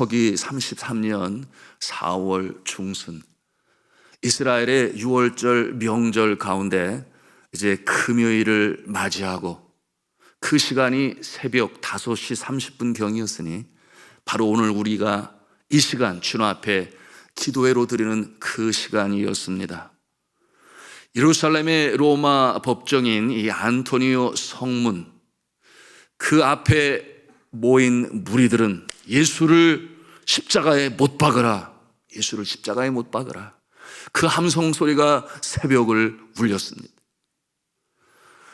서기 33년 4월 중순 이스라엘의 6월절 명절 가운데 이제 금요일을 맞이하고 그 시간이 새벽 5시 30분 경이었으니 바로 오늘 우리가 이 시간 주님 앞에 기도회로 드리는 그 시간이었습니다. 예루살렘의 로마 법정인 이 안토니오 성문 그 앞에 모인 무리들은 예수를 십자가에 못 박으라. 예수를 십자가에 못 박으라. 그 함성 소리가 새벽을 울렸습니다.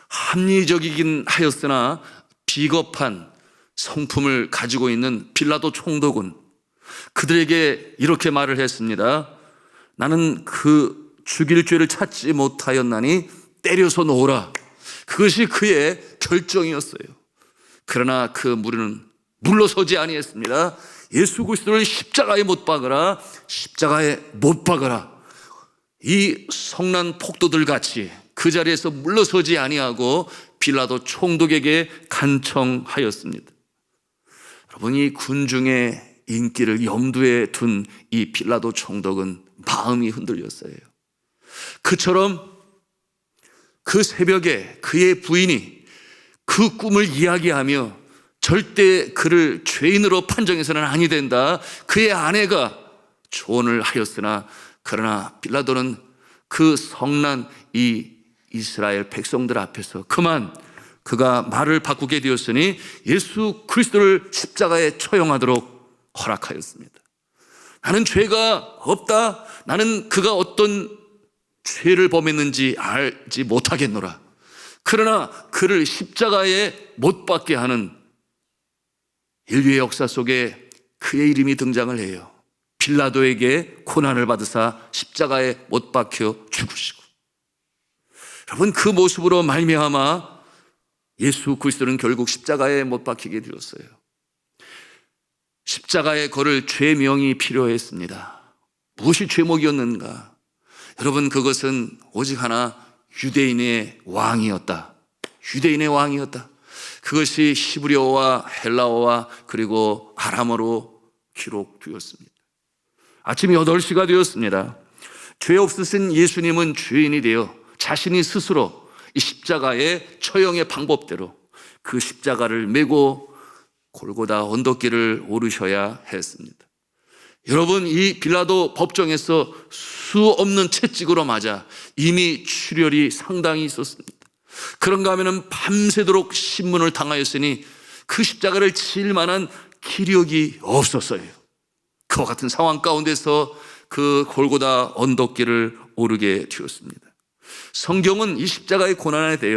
합리적이긴 하였으나 비겁한 성품을 가지고 있는 빌라도 총독은 그들에게 이렇게 말을 했습니다. 나는 그 죽일 죄를 찾지 못하였나니 때려서 놓으라. 그것이 그의 결정이었어요. 그러나 그 무리는 물러서지 아니했습니다. 예수 그리스도를 십자가에 못 박으라. 십자가에 못 박으라. 이 성난 폭도들 같이 그 자리에서 물러서지 아니하고 빌라도 총독에게 간청하였습니다. 여러분 이 군중의 인기를 염두에 둔 이 빌라도 총독은 마음이 흔들렸어요. 그처럼 그 새벽에 그의 부인이 그 꿈을 이야기하며 절대 그를 죄인으로 판정해서는 아니 된다. 그의 아내가 조언을 하였으나 그러나 빌라도는 그 성난 이 이스라엘 백성들 앞에서 그만 그가 말을 바꾸게 되었으니 예수 그리스도를 십자가에 처형하도록 허락하였습니다. 나는 죄가 없다. 나는 그가 어떤 죄를 범했는지 알지 못하겠노라. 그러나 그를 십자가에 못 박게 하는 인류의 역사 속에 그의 이름이 등장을 해요. 빌라도에게 고난을 받으사 십자가에 못 박혀 죽으시고. 여러분 그 모습으로 말미암아 예수 그리스도는 결국 십자가에 못 박히게 되었어요. 십자가에 걸을 죄명이 필요했습니다. 무엇이 죄목이었는가? 여러분 그것은 오직 하나 유대인의 왕이었다. 유대인의 왕이었다. 그것이 시브리어와 헬라어와 그리고 아람어로 기록되었습니다. 아침 8시가 되었습니다. 죄 없으신 예수님은 죄인이 되어 자신이 스스로 이 십자가의 처형의 방법대로 그 십자가를 메고 골고다 언덕길을 오르셔야 했습니다. 여러분, 이 빌라도 법정에서 수 없는 채찍으로 맞아 이미 출혈이 상당히 있었습니다. 그런가 하면 밤새도록 신문을 당하였으니 그 십자가를 칠 만한 기력이 없었어요. 그와 같은 상황 가운데서 그 골고다 언덕길을 오르게 되었습니다. 성경은 이 십자가의 고난에 대해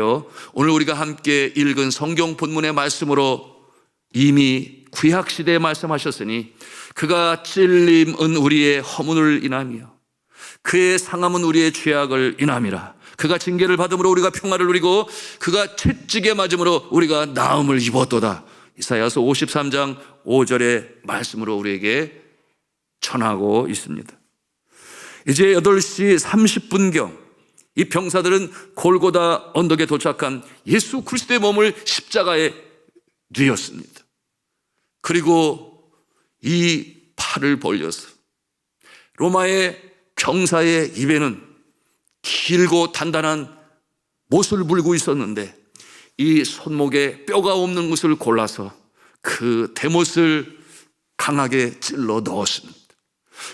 오늘 우리가 함께 읽은 성경 본문의 말씀으로 이미 구약 시대에 말씀하셨으니 그가 찔림은 우리의 허문을 인하며 그의 상함은 우리의 죄악을 인함이라. 그가 징계를 받음으로 우리가 평화를 누리고 그가 채찍에 맞음으로 우리가 나음을 입었도다. 이사야서 53장 5절의 말씀으로 우리에게 전하고 있습니다. 이제 8시 30분경 이 병사들은 골고다 언덕에 도착한 예수 그리스도의 몸을 십자가에 뉘었습니다. 그리고 이 팔을 벌려서 로마의 병사의 입에는 길고 단단한 못을 물고 있었는데 이 손목에 뼈가 없는 것을 골라서 그 대못을 강하게 찔러 넣었습니다.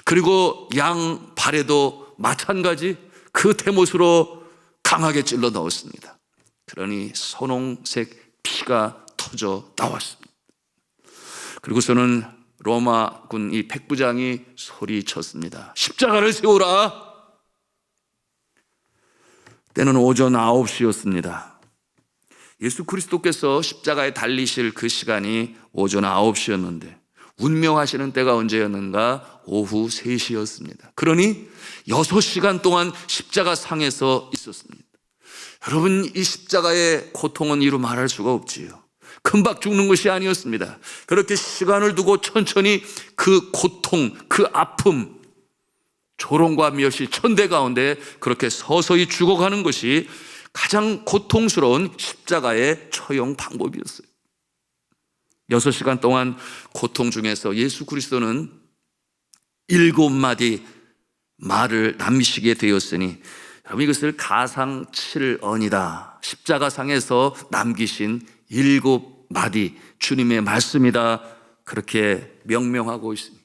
그리고 양 발에도 마찬가지 그 대못으로 강하게 찔러 넣었습니다. 그러니 선홍색 피가 터져 나왔습니다. 그리고서는 로마군 이 백부장이 소리쳤습니다. 십자가를 세우라. 때는 오전 9시였습니다. 예수 그리스도께서 십자가에 달리실 그 시간이 오전 9시였는데 운명하시는 때가 언제였는가? 오후 3시였습니다. 그러니 6시간 동안 십자가 상에서 있었습니다. 여러분, 이 십자가의 고통은 이루 말할 수가 없지요. 금방 죽는 것이 아니었습니다. 그렇게 시간을 두고 천천히 그 고통, 그 아픔, 조롱과 멸시, 천대 가운데 그렇게 서서히 죽어가는 것이 가장 고통스러운 십자가의 처형 방법이었어요. 여섯 시간 동안 고통 중에서 예수 그리스도는 일곱 마디 말을 남기시게 되었으니 여러분 이것을 가상 7언이다. 십자가상에서 남기신 일곱 마디 주님의 말씀이다. 그렇게 명명하고 있습니다.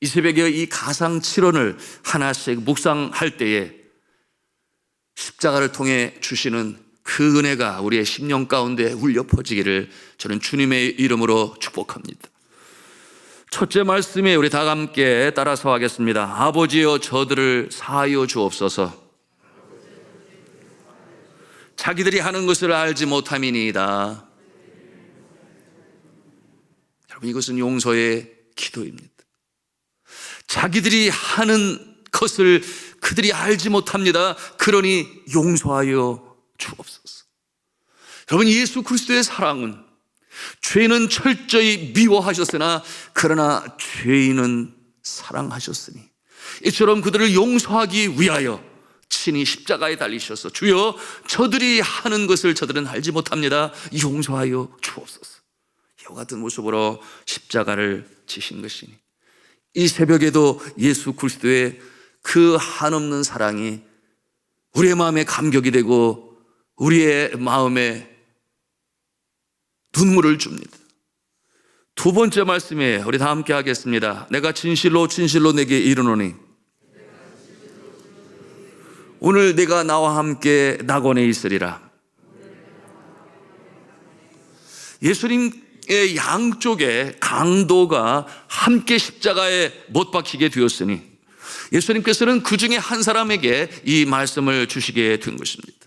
이 새벽에 이 가상 7언을 하나씩 묵상할 때에 십자가를 통해 주시는 그 은혜가 우리의 심령 가운데 울려 퍼지기를 저는 주님의 이름으로 축복합니다. 첫째 말씀에 우리 다 함께 따라서 하겠습니다. 아버지여 저들을 사하여 주옵소서. 자기들이 하는 것을 알지 못함이니이다. 여러분 이것은 용서의 기도입니다. 자기들이 하는 것을 그들이 알지 못합니다. 그러니 용서하여 주옵소서. 여러분 예수 그리스도의 사랑은 죄는 철저히 미워하셨으나 그러나 죄인은 사랑하셨으니 이처럼 그들을 용서하기 위하여 친히 십자가에 달리셔서 주여 저들이 하는 것을 저들은 알지 못합니다. 용서하여 주옵소서. 이와 같은 모습으로 십자가를 지신 것이니 이 새벽에도 예수 그리스도의 그 한없는 사랑이 우리의 마음에 감격이 되고 우리의 마음에 눈물을 줍니다. 두 번째 말씀에 우리 다 함께 하겠습니다. 내가 진실로 진실로 내게 이르노니 오늘 내가 나와 함께 낙원에 있으리라. 예수님의 양쪽에 강도가 함께 십자가에 못 박히게 되었으니 예수님께서는 그 중에 한 사람에게 이 말씀을 주시게 된 것입니다.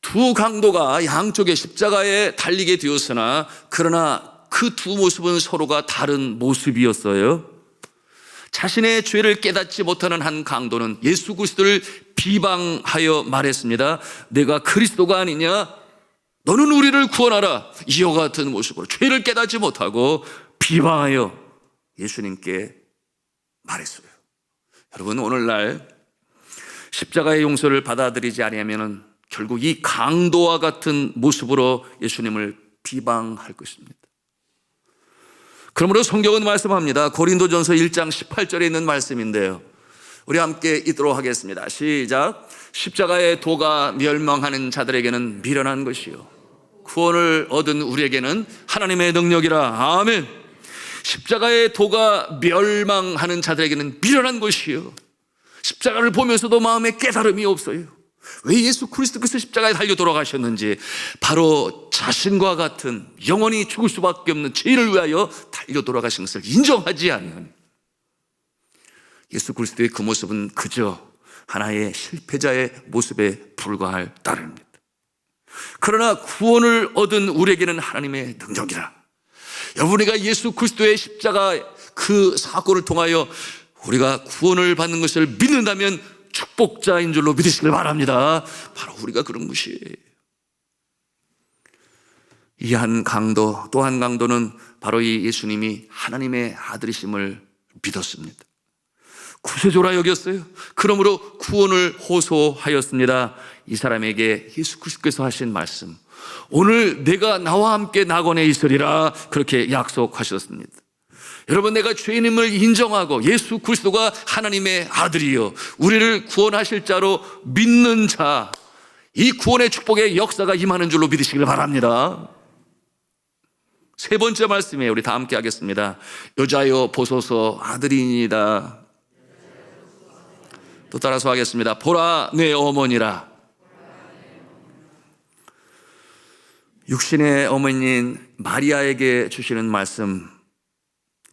두 강도가 양쪽에 십자가에 달리게 되었으나 그러나 그 두 모습은 서로가 다른 모습이었어요. 자신의 죄를 깨닫지 못하는 한 강도는 예수 그리스도를 비방하여 말했습니다. 내가 그리스도가 아니냐? 너는 우리를 구원하라. 이와 같은 모습으로 죄를 깨닫지 못하고 비방하여 예수님께 말했어요. 여러분 오늘날 십자가의 용서를 받아들이지 아니하면은 결국 이 강도와 같은 모습으로 예수님을 비방할 것입니다. 그러므로 성경은 말씀합니다. 고린도전서 1장 18절에 있는 말씀인데요. 우리 함께 읽도록 하겠습니다. 시작. 십자가의 도가 멸망하는 자들에게는 미련한 것이요. 구원을 얻은 우리에게는 하나님의 능력이라. 아멘. 십자가의 도가 멸망하는 자들에게는 미련한 것이요. 십자가를 보면서도 마음에 깨달음이 없어요. 왜 예수 그리스도께서 십자가에 달려 돌아가셨는지 바로 자신과 같은 영원히 죽을 수밖에 없는 죄를 위하여 달려 돌아가신 것을 인정하지 않는 예수 그리스도의 그 모습은 그저 하나의 실패자의 모습에 불과할 따름입니다. 그러나 구원을 얻은 우리에게는 하나님의 능력이라. 여러분 우리가 예수 그리스도의 십자가 그 사건을 통하여 우리가 구원을 받는 것을 믿는다면 축복자인 줄로 믿으시길 바랍니다. 바로 우리가 그런 것이에요. 이 한 강도, 또 한 강도는 바로 이 예수님이 하나님의 아들이심을 믿었습니다. 구세조라 여겼어요. 그러므로 구원을 호소하였습니다. 이 사람에게 예수 그리스도께서 하신 말씀. 오늘 내가 나와 함께 낙원에 있으리라 그렇게 약속하셨습니다. 여러분 내가 죄인임을 인정하고 예수 그리스도가 하나님의 아들이요 우리를 구원하실 자로 믿는 자 이 구원의 축복의 역사가 임하는 줄로 믿으시길 바랍니다. 세 번째 말씀에 우리 다 함께 하겠습니다. 여자여 보소서 아들이니다. 또 따라서 하겠습니다. 보라 내 어머니라. 육신의 어머니인 마리아에게 주시는 말씀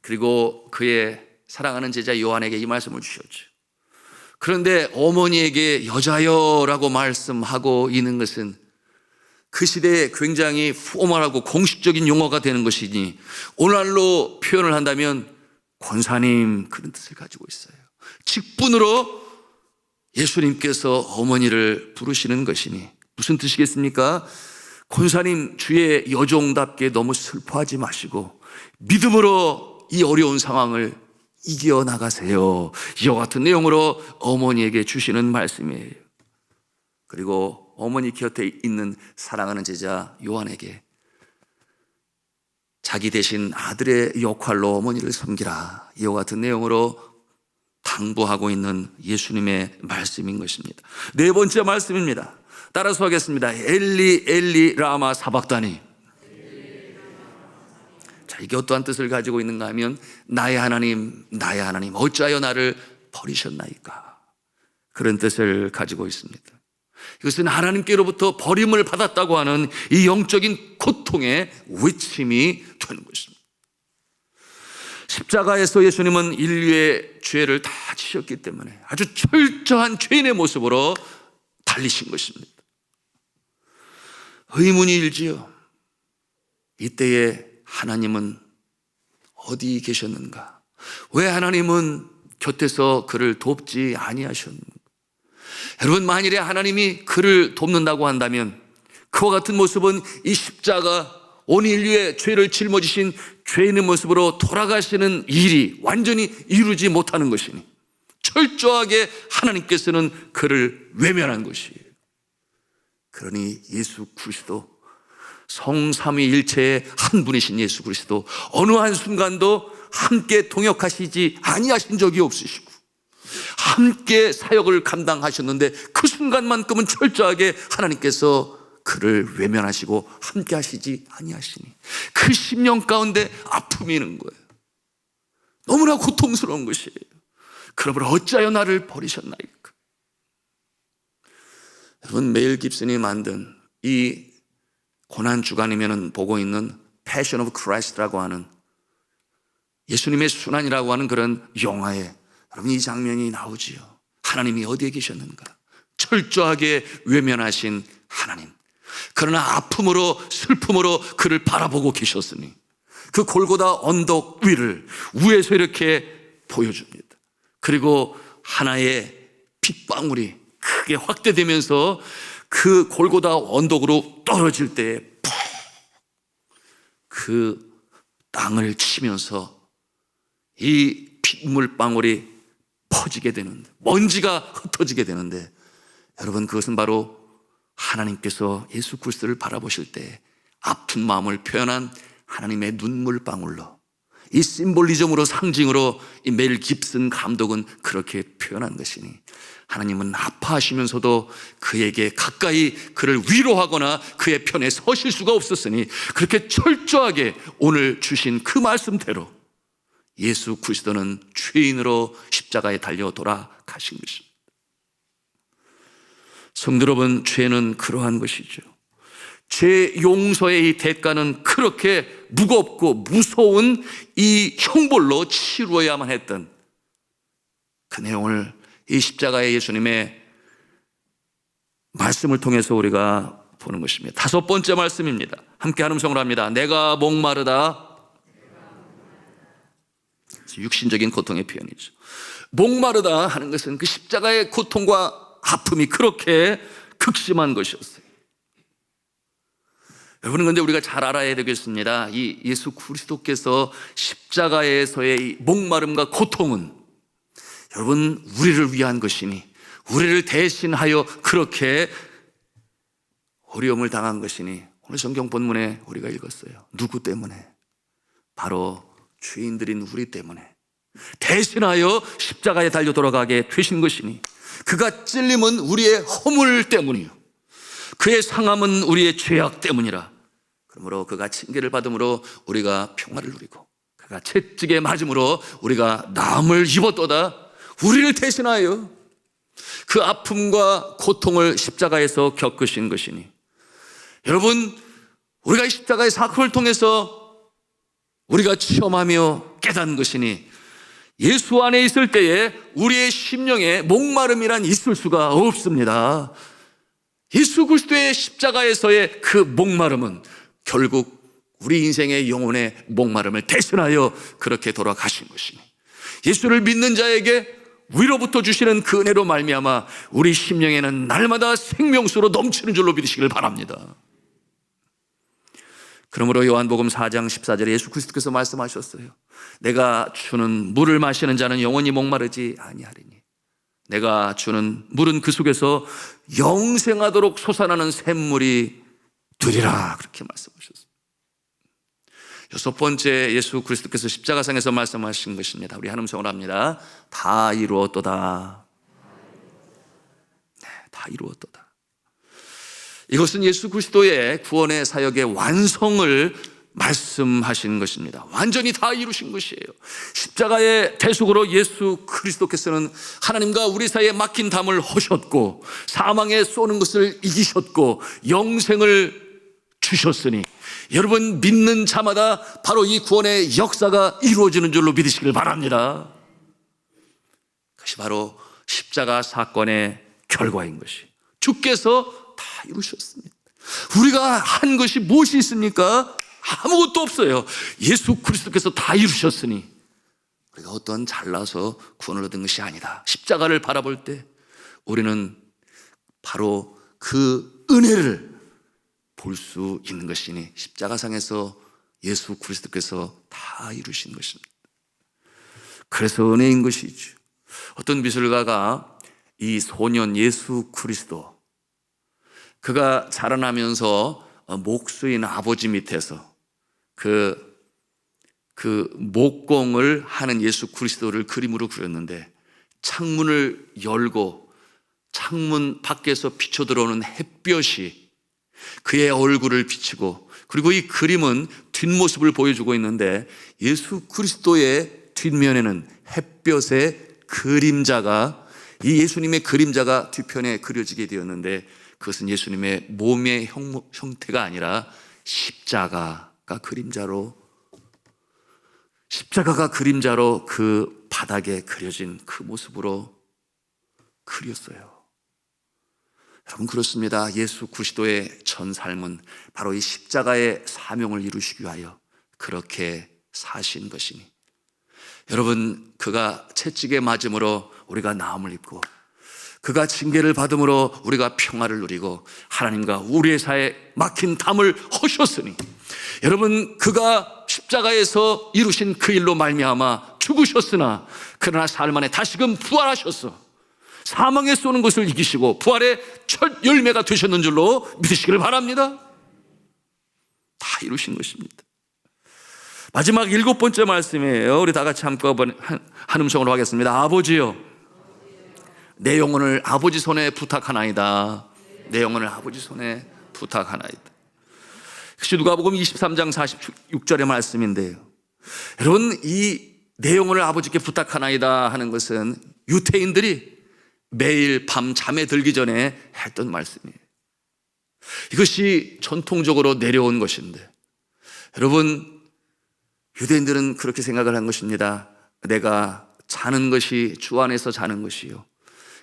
그리고 그의 사랑하는 제자 요한에게 이 말씀을 주셨죠. 그런데 어머니에게 여자여라고 말씀하고 있는 것은 그 시대에 굉장히 포멀하고 공식적인 용어가 되는 것이니 오늘날로 표현을 한다면 권사님 그런 뜻을 가지고 있어요. 직분으로 예수님께서 어머니를 부르시는 것이니 무슨 뜻이겠습니까? 권사님 주의 여종답게 너무 슬퍼하지 마시고 믿음으로 이 어려운 상황을 이겨 나가세요. 이와 같은 내용으로 어머니에게 주시는 말씀이에요. 그리고 어머니 곁에 있는 사랑하는 제자 요한에게 자기 대신 아들의 역할로 어머니를 섬기라. 이와 같은 내용으로 당부하고 있는 예수님의 말씀인 것입니다. 네 번째 말씀입니다. 따라서 하겠습니다. 엘리 엘리 라마 사박다니. 자, 이게 어떠한 뜻을 가지고 있는가 하면 나의 하나님, 나의 하나님 어찌하여 나를 버리셨나이까? 그런 뜻을 가지고 있습니다. 이것은 하나님께로부터 버림을 받았다고 하는 이 영적인 고통의 외침이 되는 것입니다. 십자가에서 예수님은 인류의 죄를 다 지셨기 때문에 아주 철저한 죄인의 모습으로 달리신 것입니다. 의문이 일지요. 이때에 하나님은 어디 계셨는가? 왜 하나님은 곁에서 그를 돕지 아니하셨는가? 여러분 만일에 하나님이 그를 돕는다고 한다면 그와 같은 모습은 이 십자가 온 인류의 죄를 짊어지신 죄인의 모습으로 돌아가시는 일이 완전히 이루지 못하는 것이니 철저하게 하나님께서는 그를 외면한 것이에요. 그러니 예수 그리스도 성삼위일체의 한 분이신 예수 그리스도 어느 한 순간도 함께 동역하시지 아니하신 적이 없으시고 함께 사역을 감당하셨는데 그 순간만큼은 철저하게 하나님께서 그를 외면하시고 함께 하시지 아니하시니 그 10년 가운데 아픔이 있는 거예요. 너무나 고통스러운 것이에요. 그러므로 어찌하여 나를 버리셨나이까? 여러분 메일 깁슨이 만든 이 고난 주간이면은 보고 있는 Passion of Christ라고 하는 예수님의 순환이라고 하는 그런 영화에 여러분 이 장면이 나오지요. 하나님이 어디에 계셨는가? 철저하게 외면하신 하나님. 그러나 아픔으로 슬픔으로 그를 바라보고 계셨으니 그 골고다 언덕 위를 위에서 이렇게 보여줍니다. 그리고 하나의 핏방울이 크게 확대되면서 그 골고다 언덕으로 떨어질 때에 푹그 땅을 치면서 이 핏물 방울이 퍼지게 되는 먼지가 흩어지게 되는데 여러분 그것은 바로 하나님께서 예수 그리스도를 바라보실 때 아픈 마음을 표현한 하나님의 눈물 방울로 이 심볼리즘으로 상징으로 이멜 깁슨 감독은 그렇게 표현한 것이니 하나님은 아파하시면서도 그에게 가까이 그를 위로하거나 그의 편에 서실 수가 없었으니 그렇게 철저하게 오늘 주신 그 말씀대로 예수 그리스도는 죄인으로 십자가에 달려 돌아가신 것입니다. 성도 여러분, 죄는 그러한 것이죠. 죄 용서의 이 대가는 그렇게 무겁고 무서운 이 형벌로 치루어야만 했던 그 내용을 이 십자가의 예수님의 말씀을 통해서 우리가 보는 것입니다. 다섯 번째 말씀입니다. 함께 한 음성으로 합니다. 내가 목마르다. 육신적인 고통의 표현이죠. 목마르다 하는 것은 그 십자가의 고통과 아픔이 그렇게 극심한 것이었어요. 여러분은 근데 우리가 잘 알아야 되겠습니다. 이 예수 그리스도께서 십자가에서의 이 목마름과 고통은 여러분 우리를 위한 것이니 우리를 대신하여 그렇게 어려움을 당한 것이니 오늘 성경 본문에 우리가 읽었어요. 누구 때문에? 바로 죄인들인 우리 때문에 대신하여 십자가에 달려 돌아가게 되신 것이니 그가 찔림은 우리의 허물 때문이요. 그의 상함은 우리의 죄악 때문이라. 그러므로 그가 징계를 받음으로 우리가 평화를 누리고 그가 채찍에 맞음으로 우리가 남을 입었도다. 우리를 대신하여 그 아픔과 고통을 십자가에서 겪으신 것이니 여러분 우리가 이 십자가의 사건을 통해서 우리가 체험하며 깨닫는 것이니 예수 안에 있을 때에 우리의 심령에 목마름이란 있을 수가 없습니다. 예수 그리스도의 십자가에서의 그 목마름은 결국 우리 인생의 영혼의 목마름을 대신하여 그렇게 돌아가신 것이니 예수를 믿는 자에게 위로부터 주시는 그 은혜로 말미암아 우리 심령에는 날마다 생명수로 넘치는 줄로 믿으시길 바랍니다. 그러므로 요한복음 4장 14절에 예수 그리스도께서 말씀하셨어요. 내가 주는 물을 마시는 자는 영원히 목마르지 아니하리니. 내가 주는 물은 그 속에서 영생하도록 솟아나는 샘물이 되리라 그렇게 말씀하셨어요. 여섯 번째 예수 그리스도께서 십자가상에서 말씀하신 것입니다. 우리 한음 성을 합니다. 다 이루었도다. 네, 다 이루었도다. 이것은 예수 그리스도의 구원의 사역의 완성을 말씀하신 것입니다. 완전히 다 이루신 것이에요. 십자가의 대속으로 예수 그리스도께서는 하나님과 우리 사이에 막힌 담을 허셨고 사망에 쏘는 것을 이기셨고 영생을 주셨으니 여러분 믿는 자마다 바로 이 구원의 역사가 이루어지는 줄로 믿으시길 바랍니다. 그것이 바로 십자가 사건의 결과인 것이 주께서 다 이루셨습니다. 우리가 한 것이 무엇이 있습니까? 아무것도 없어요. 예수 그리스도께서 다 이루셨으니 우리가 어떤 잘나서 구원을 얻은 것이 아니다. 십자가를 바라볼 때 우리는 바로 그 은혜를 볼 수 있는 것이니 십자가상에서 예수 그리스도께서 다 이루신 것입니다. 그래서 은혜인 것이죠. 어떤 미술가가 이 소년 예수 그리스도 그가 자라나면서 목수인 아버지 밑에서 그, 그 목공을 하는 예수 그리스도를 그림으로 그렸는데 창문을 열고 창문 밖에서 비쳐 들어오는 햇볕이 그의 얼굴을 비치고 그리고 이 그림은 뒷모습을 보여주고 있는데 예수 그리스도의 뒷면에는 햇볕의 그림자가 이 예수님의 그림자가 뒤편에 그려지게 되었는데 그것은 예수님의 몸의 형, 형태가 아니라 십자가가 그림자로 십자가가 그림자로 그 바닥에 그려진 그 모습으로 그렸어요. 여러분 그렇습니다. 예수 그리스도의 전 삶은 바로 이 십자가의 사명을 이루시기 위하여 그렇게 사신 것이니 여러분 그가 채찍에 맞음으로 우리가 나음을 입고 그가 징계를 받음으로 우리가 평화를 누리고 하나님과 우리의 사이에 막힌 담을 허셨으니 여러분 그가 십자가에서 이루신 그 일로 말미암아 죽으셨으나 그러나 사흘 만에 다시금 부활하셨어 사망에 쏘는 것을 이기시고 부활의 첫 열매가 되셨는 줄로 믿으시기를 바랍니다 다 이루신 것입니다 마지막 일곱 번째 말씀이에요 우리 다 같이 한꺼번에 한 음성으로 하겠습니다 아버지요 내 영혼을 아버지 손에 부탁하나이다. 내 영혼을 아버지 손에 부탁하나이다. 역시 누가복음 23장 46절의 말씀인데요. 여러분 이 내용을 아버지께 부탁하나이다 하는 것은 유태인들이 매일 밤 잠에 들기 전에 했던 말씀이에요. 이것이 전통적으로 내려온 것인데 여러분 유대인들은 그렇게 생각을 한 것입니다. 내가 자는 것이 주 안에서 자는 것이요.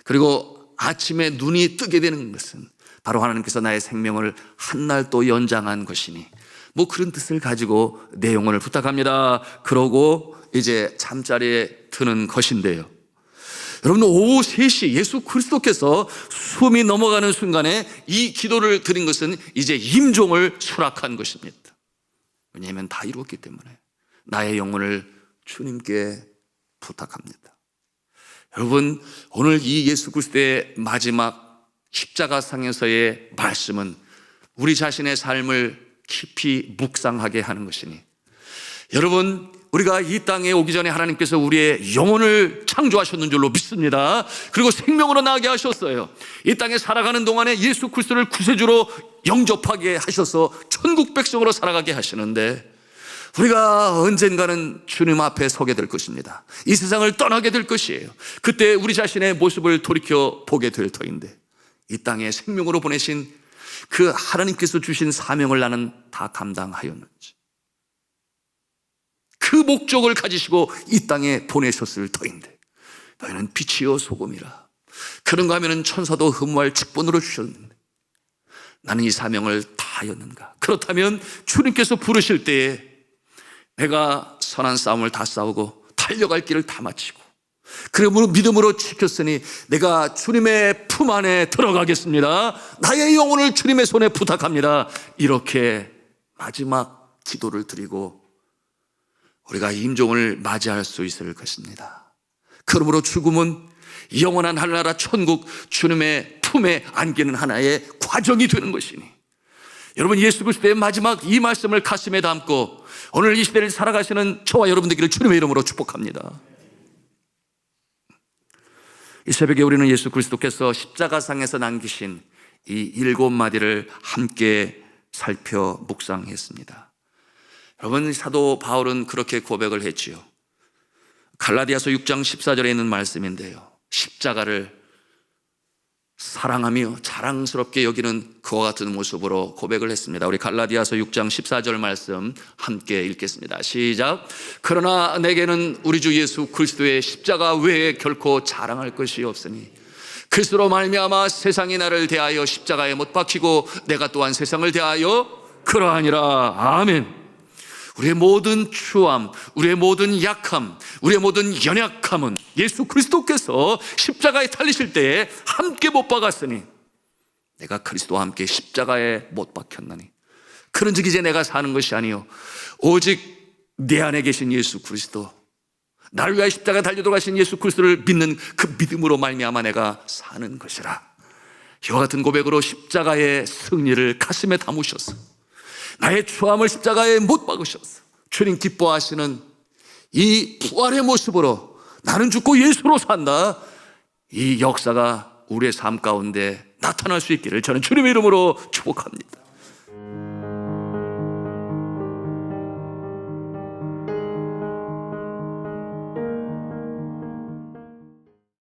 그리고 아침에 눈이 뜨게 되는 것은 바로 하나님께서 나의 생명을 한 날 또 연장한 것이니 뭐 그런 뜻을 가지고 내 영혼을 부탁합니다. 그러고 이제 잠자리에 드는 것인데요. 여러분 오후 3시 예수 그리스도께서 숨이 넘어가는 순간에 이 기도를 드린 것은 이제 임종을 수락한 것입니다. 왜냐하면 다 이루었기 때문에 나의 영혼을 주님께 부탁합니다. 여러분, 오늘 이 예수 그리스도의 마지막 십자가상에서의 말씀은 우리 자신의 삶을 깊이 묵상하게 하는 것이니 여러분, 우리가 이 땅에 오기 전에 하나님께서 우리의 영혼을 창조하셨는 줄로 믿습니다. 그리고 생명으로 나게 하셨어요. 이 땅에 살아가는 동안에 예수 그리스도를 구세주로 영접하게 하셔서 천국 백성으로 살아가게 하시는데 우리가 언젠가는 주님 앞에 서게 될 것입니다. 이 세상을 떠나게 될 것이에요. 그때 우리 자신의 모습을 돌이켜 보게 될 터인데 이 땅에 생명으로 보내신 그 하나님께서 주신 사명을 나는 다 감당하였는지 그 목적을 가지시고 이 땅에 보내셨을 터인데 너희는 빛이요 소금이라 그런가 하면 천사도 흠모할 직분으로 주셨는데 나는 이 사명을 다 하였는가 그렇다면 주님께서 부르실 때에 내가 선한 싸움을 다 싸우고 달려갈 길을 다 마치고 그러므로 믿음으로 지켰으니 내가 주님의 품 안에 들어가겠습니다. 나의 영혼을 주님의 손에 부탁합니다. 이렇게 마지막 기도를 드리고 우리가 임종을 맞이할 수 있을 것입니다. 그러므로 죽음은 영원한 하늘나라 천국 주님의 품에 안기는 하나의 과정이 되는 것이니 여러분 예수 그리스도의 마지막 이 말씀을 가슴에 담고 오늘 이 시대를 살아가시는 저와 여러분들끼리 주님의 이름으로 축복합니다. 이 새벽에 우리는 예수 그리스도께서 십자가상에서 남기신 이 일곱 마디를 함께 살펴 묵상했습니다. 여러분 사도 바울은 그렇게 고백을 했지요. 갈라디아서 6장 14절에 있는 말씀인데요. 십자가를 사랑하며 자랑스럽게 여기는 그와 같은 모습으로 고백을 했습니다. 우리 갈라디아서 6장 14절 말씀 함께 읽겠습니다. 시작. 그러나 내게는 우리 주 예수 그리스도의 십자가 외에 결코 자랑할 것이 없으니 그리스도로 말미암아 세상이 나를 대하여 십자가에 못 박히고 내가 또한 세상을 대하여 그러하니라. 아멘. 우리의 모든 추함, 우리의 모든 약함, 우리의 모든 연약함은 예수 그리스도께서 십자가에 달리실 때에 함께 못 박았으니 내가 그리스도와 함께 십자가에 못 박혔나니. 그런즉 이제 내가 사는 것이 아니요. 오직 내 안에 계신 예수 그리스도 나를 위하여 십자가 달려 돌아가신 예수 그리스도를 믿는 그 믿음으로 말미암아 내가 사는 것이라. 이와 같은 고백으로 십자가의 승리를 가슴에 담으셨어 나의 추함을 십자가에 못 박으셨어. 주님 기뻐하시는 이 부활의 모습으로 나는 죽고 예수로 산다. 이 역사가 우리의 삶 가운데 나타날 수 있기를 저는 주님의 이름으로 축복합니다.